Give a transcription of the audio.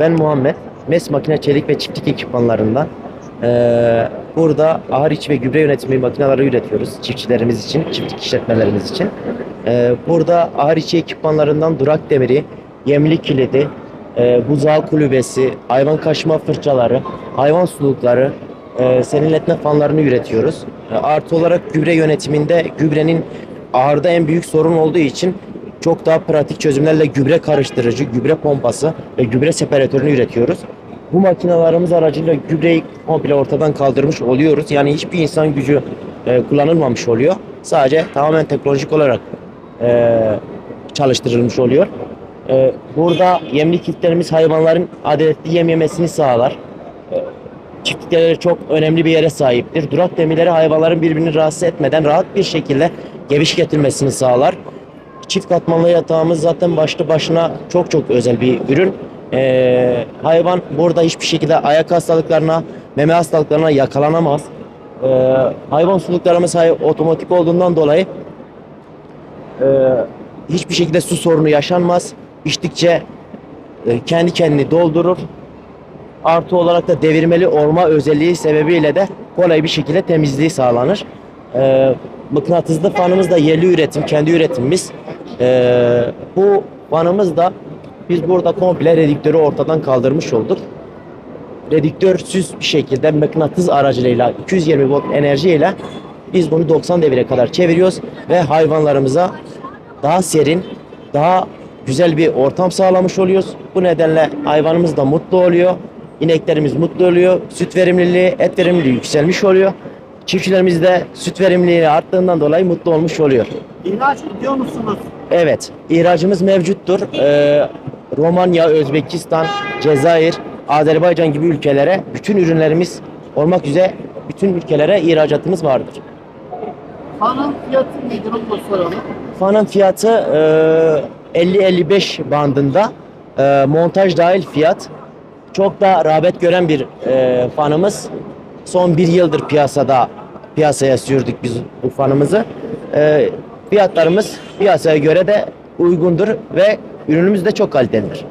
Ben Muhammed. MES makine çelik ve çiftlik ekipmanlarından. Ee, burada ahır içi ve gübre yönetimi makineleri üretiyoruz çiftçilerimiz için, çiftlik işletmelerimiz için. Ee, burada ahır içi ekipmanlarından durak demiri, yemli kilidi, e, buzağı kulübesi, hayvan kaşıma fırçaları, hayvan sulukları, e, serinletme fanlarını üretiyoruz. E, artı olarak gübre yönetiminde gübrenin ahırda en büyük sorun olduğu için çok daha pratik çözümlerle gübre karıştırıcı, gübre pompası ve gübre separatörünü üretiyoruz. Bu makinalarımız aracıyla gübreyi komple ortadan kaldırmış oluyoruz. Yani hiçbir insan gücü e, kullanılmamış oluyor. Sadece tamamen teknolojik olarak e, çalıştırılmış oluyor. E, burada yemlik kitlerimiz hayvanların adaletli yem yemesini sağlar. E, çiftlikleri çok önemli bir yere sahiptir. Durak demirleri hayvanların birbirini rahatsız etmeden rahat bir şekilde geviş getirmesini sağlar. Çift katmanlı yatağımız zaten başlı başına çok çok özel bir ürün. Ee, hayvan burada hiçbir şekilde ayak hastalıklarına, meme hastalıklarına yakalanamaz. Ee, hayvan suluklarımız hay- otomatik olduğundan dolayı e, hiçbir şekilde su sorunu yaşanmaz. İçtikçe e, kendi kendini doldurur. Artı olarak da devirmeli olma özelliği sebebiyle de kolay bir şekilde temizliği sağlanır. Ee, mıknatıslı fanımız da yerli üretim, kendi üretimimiz. Ee, bu fanımız da biz burada komple redüktörü ortadan kaldırmış olduk. Redüktörsüz bir şekilde mıknatıs aracılığıyla 220 volt enerjiyle biz bunu 90 devire kadar çeviriyoruz ve hayvanlarımıza daha serin, daha güzel bir ortam sağlamış oluyoruz. Bu nedenle hayvanımız da mutlu oluyor. İneklerimiz mutlu oluyor. Süt verimliliği, et verimliliği yükselmiş oluyor. Çiftçilerimiz de süt verimliliği arttığından dolayı mutlu olmuş oluyor. İhraç ediyor musunuz? Evet, ihracımız mevcuttur. Ee, Romanya, Özbekistan, Cezayir, Azerbaycan gibi ülkelere bütün ürünlerimiz olmak üzere bütün ülkelere ihracatımız vardır. Fanın fiyatı nedir onu soralım. Fanın fiyatı e, 50-55 bandında. E, montaj dahil fiyat. Çok da rağbet gören bir e, fanımız. Son bir yıldır piyasada piyasaya sürdük biz bu fanımızı. E, fiyatlarımız piyasaya göre de uygundur ve ürünümüz de çok kalitelidir.